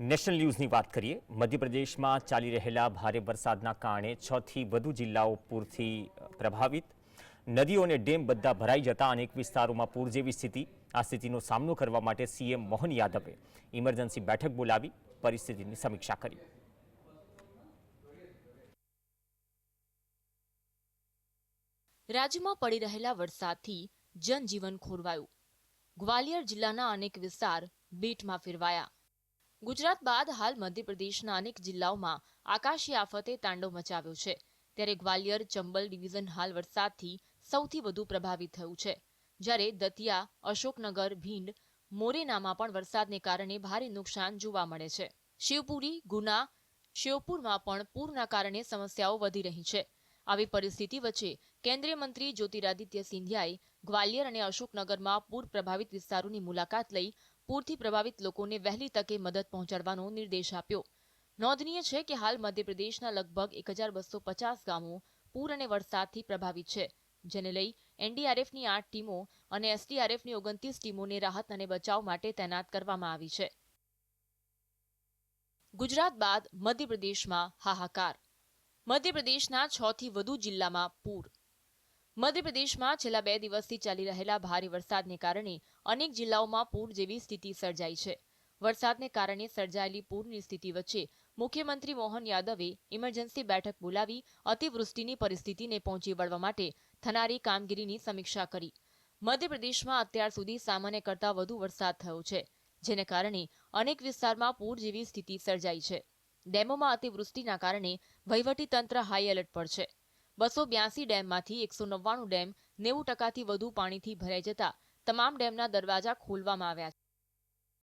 National ન્યૂઝની વાત કરીએ, મધ્યપ્રદેશમાં ચાલી રહેલા ભારે વરસાદના કારણે છ થી વધુ જિલ્લાઓ પૂરથી પ્રભાવિત. નદીઓ અને ડેમ બધા ભરાઈ જતા અનેક વિસ્તારોમાં પૂર જેવી સ્થિતિ. આ સ્થિતિનો સામનો કરવા માટે સીએમ મોહન યાદવે ઇમરજન્સી બેઠક બોલાવી, પરિસ્થિતિની સમીક્ષા કરી. રાજ્યમાં પડી રહેલા વરસાદથી જનજીવન ખોરવાયું. ગ્વાલિયર જિલ્લાના અનેક વિસ્તાર બેટમાં ફેરવાયા. ગુજરાત બાદ હાલ મધ્યપ્રદેશના અનેક જિલ્લાઓમાં આકાશી આફતે તાંડવ મચાવ્યો છે. ત્યારે ગ્વાલિયર, ચંબલ ડિવિઝન હાલ વરસાદથી સૌથી વધુ પ્રભાવિત થયું છે. જ્યારે દતિયા, અશોકનગર, ભીંડ, મોરેનામાં પણ વરસાદને કારણે ભારે નુકસાન જોવા મળે છે. શિવપુરી, ગુના, શિવપુરમાં પણ પૂરના કારણે સમસ્યાઓ વધી રહી છે. આવી પરિસ્થિતિ વચ્ચે કેન્દ્રીય મંત્રી જ્યોતિરાદિત્ય સિંધિયાએ ગ્વાલિયર અને અશોકનગરમાં પૂર પ્રભાવિત વિસ્તારોની મુલાકાત લઈ પૂરથી પ્રભાવિત લોકોને વહેલી તકે મદદ પહોંચાડવાનો નિર્દેશ આપ્યો. નોંધનીય છે કે હાલ મધ્યપ્રદેશના લગભગ એક હજાર બસો પચાસ ગામો પૂર અને વરસાદથી પ્રભાવિત છે, જેને લઈ એનડીઆરએફની આઠ ટીમો અને એસડીઆરએફની ઓગણત્રીસ ટીમોને રાહત અને બચાવ માટે તૈનાત કરવામાં આવી છે. ગુજરાત બાદ મધ્યપ્રદેશમાં હાહાકાર. મધ્યપ્રદેશના છ થી વધુ જિલ્લામાં પૂર. મધ્યપ્રદેશમાં છેલ્લા બે દિવસથી ચાલી રહેલા ભારે વરસાદને કારણે અનેક જિલ્લાઓમાં પૂર જેવી સ્થિતિ સર્જાઈ છે. વરસાદને કારણે સર્જાયેલી પૂરની સ્થિતિ વચ્ચે મુખ્યમંત્રી મોહન યાદવે ઇમરજન્સી બેઠક બોલાવી અતિવૃષ્ટિની પરિસ્થિતિને પહોંચી વળવા માટે થનારી કામગીરીની સમીક્ષા કરી. મધ્યપ્રદેશમાં અત્યાર સુધી સામાન્ય કરતાં વધુ વરસાદ થયો છે, જેને કારણે અનેક વિસ્તારમાં પૂર જેવી સ્થિતિ સર્જાઈ છે. ડેમોમાં અતિવૃષ્ટિના કારણે વહીવટી તંત્ર હાઈ એલર્ટ પર છે. બસો બ્યાસી ડેમમાંથી એકસો નવ્વાણું ડેમ નેવું ટકાથી વધુ પાણીથી ભરાઈ જતા તમામ ડેમના દરવાજા ખોલવામાં આવ્યા